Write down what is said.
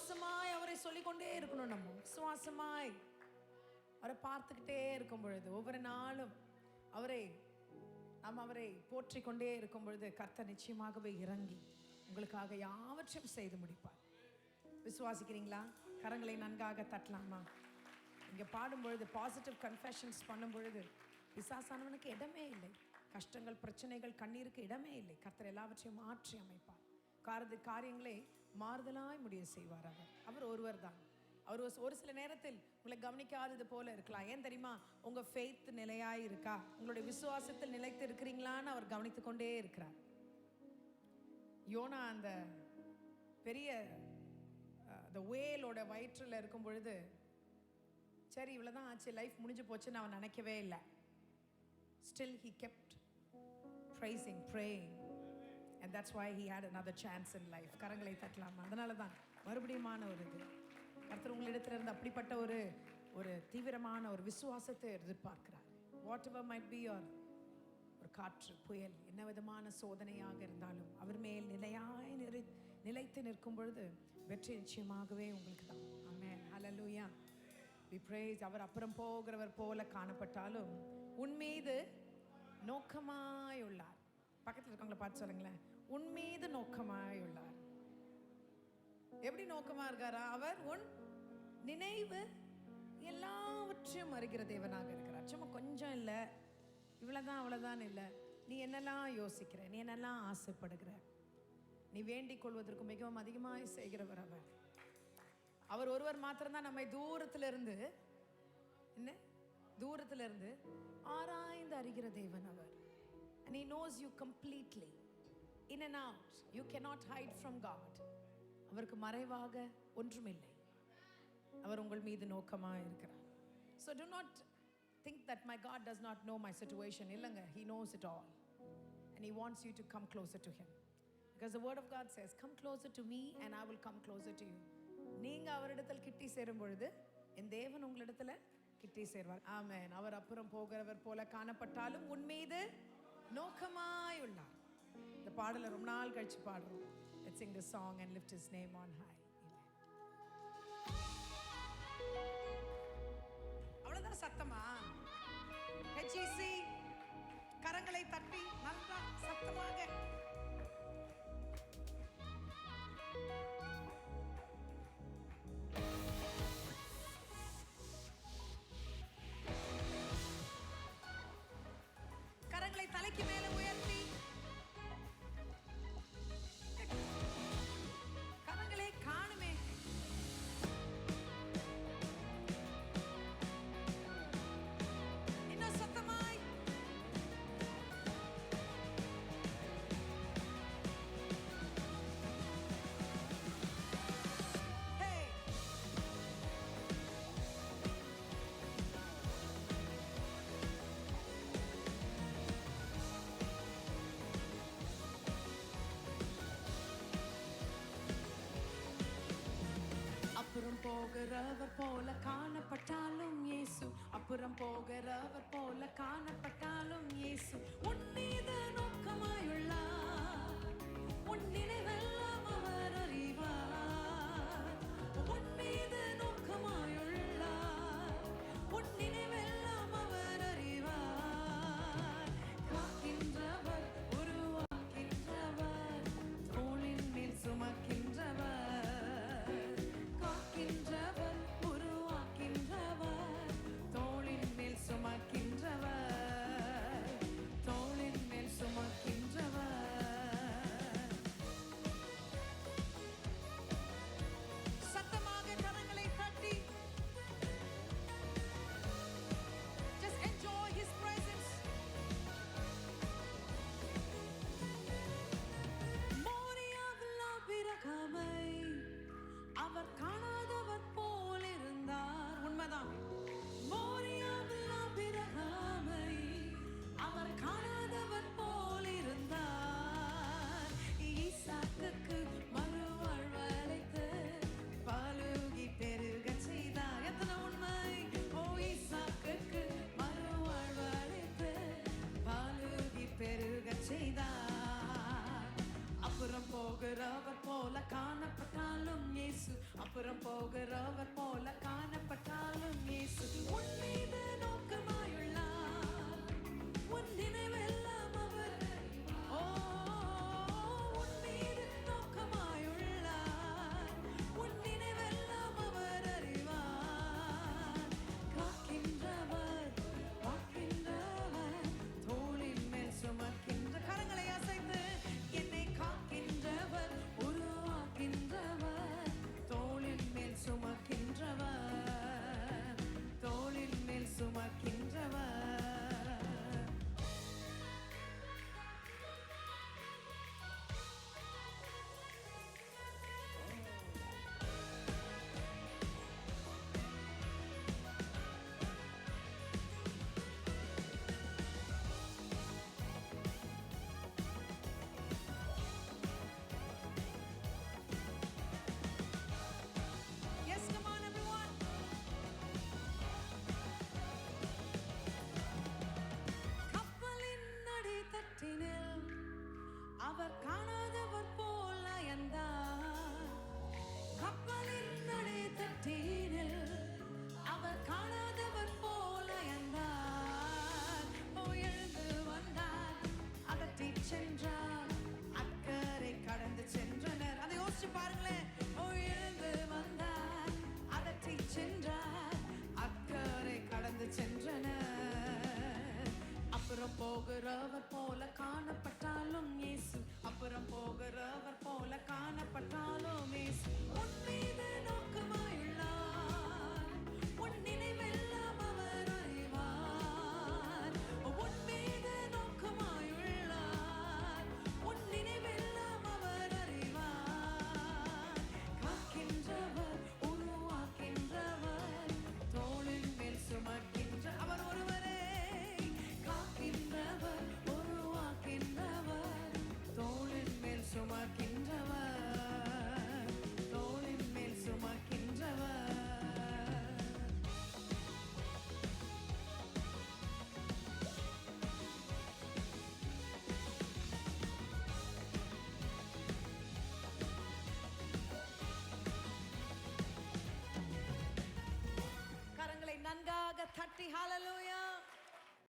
விசுவாசமாய் அவரை சொல்லிக்கொண்டே இருக்கணும் நம்ம. விசுவாசமாய் அவரை பார்த்துக்கிட்டே இருக்கும் பொழுது ஒவ்வொரு நாளும் அவரை நாம் அவரை போற்றி கொண்டே இருக்கும் பொழுது கர்த்தர் நிச்சயமாகவே இறங்கி உங்களுக்காக யாவற்றையும் செய்து முடிப்பார். விசுவாசிக்கிறீங்களா? கரங்களை நன்காக தட்டலாமா? இங்கே பாடும்பொழுது பாசிட்டிவ் கன்ஃபெஷன்ஸ் பண்ணும்பொழுது விசாசானவனுக்கு பிசாசானவனுக்கு இடமே இல்லை. கஷ்டங்கள் பிரச்சனைகள் கண்ணீருக்கு இடமே இல்லை. கர்த்தர் எல்லாவற்றையும் மாற்றி அமைப்பார். காரது காரியங்களை மாறுதலாய் முடிய செய்வார் அவர். அவர் ஒருவர் தான் அவர் ஒரு- ஒரு சில நேரத்தில் உங்களை கவனிக்காதது போல இருக்கலாம். ஏன் தெரியுமா? உங்கள் ஃபெய்த் நிலையாக இருக்கா? உங்களுடைய விசுவாசத்தில் நிலைத்து இருக்கிறீங்களான்னு அவர் கவனித்து கொண்டே இருக்கிறார். யோனா அந்த பெரிய அந்த வேலோட வயிற்றில் இருக்கும் பொழுது சரி இவ்வளோதான் ஆச்சு லைஃப் முடிஞ்சு போச்சுன்னு அவன் நினைக்கவே இல்லை. Still he kept praising praying and that's why he had another chance in life கரங்களை தட்டலாமா. அதனால தான் மறுபடியுமான ஒரு இது கர்த்தர் உங்களிடத்துல இருந்து அப்படிப்பட்ட ஒரு ஒரு தீவிரமான ஒரு விசுவாசத்தை எதிர்பார்க்கிறார். Whatever might be your ஒரு காற்று புயல் என்ன விதமான சோதனையாக இருந்தாலும் அவர் மேல் நிலையாய் நிறை நிலைத்து நிற்கும் பொழுது வெற்றி நிச்சயமாகவே உங்களுக்கு தான். ஆமே அலலூயா we அவர் அப்புறம் போகிறவர் போல காணப்பட்டாலும் உன் மீது நோக்கமாய் உள்ளார் பக்கத்தில் இருக்கவங்கள பார்த்து சொல்லுங்களேன். உன் மீது நோக்கமாய் உள்ளார் எப்படி நோக்கமா இருக்காரா? அவர் உன் நினைவு எல்லாவற்றையும் அறிகிற தேவனாக இருக்கிறார். சும்மா கொஞ்சம் இல்லை. இவ்வளவுதான் அவ்வளவுதான் இல்லை. நீ என்னெல்லாம் யோசிக்கிற? நீ என்னெல்லாம் ஆசைப்படுகிற? நீ வேண்டிக் கொள்வதற்கு மிகவும் அதிகமாக செய்கிறவர் அவர். அவர் ஒருவர் மாத்திரம்தான் நம்மை தூரத்துல இருந்து என்ன? தூரத்துல இருந்து ஆராய்ந்து அறிகிற தேவன் அவர். Knows you completely in and out you cannot hide from God அவருக்கு மறைவாக ஒன்றுமில்லை அவர் உங்கள் மீது நோக்கமாக இருக்கிறார் so do not think that my God does not know my situation இல்லைங்க he knows it all and he wants you to come closer to him because the word of God says come closer to me and I will come closer to you நீங்கள் அவரிடத்தில் கிட்டி சேரும் பொழுது என் தேவன் உங்களிடத்தில் கிட்டி சேர்வார் ஆமேன் அவர் அப்புறம் போகிறவர் போல காணப்பட்டாலும் உன் மீது நோக்கமாய் உள்ளார் இந்த பாடலை ரொம்ப நாள் கழிச்சு பாடுறோம். Let's sing the song and lift his name on high. Amen. அவ்வளவுதான் சத்தமா? ஹெச்இ போகிறவர் போல காணப்பட்டாலும் இயேசு. அப்புறம் போகிறவர் போல காணப்பட்டாலும் இயேசு. உன் மீது நோக்கமாயுள்ளார். உன் நினைவெல்லாம் the car. போகிறவர் போல காணப்பட்ட Hallelujah.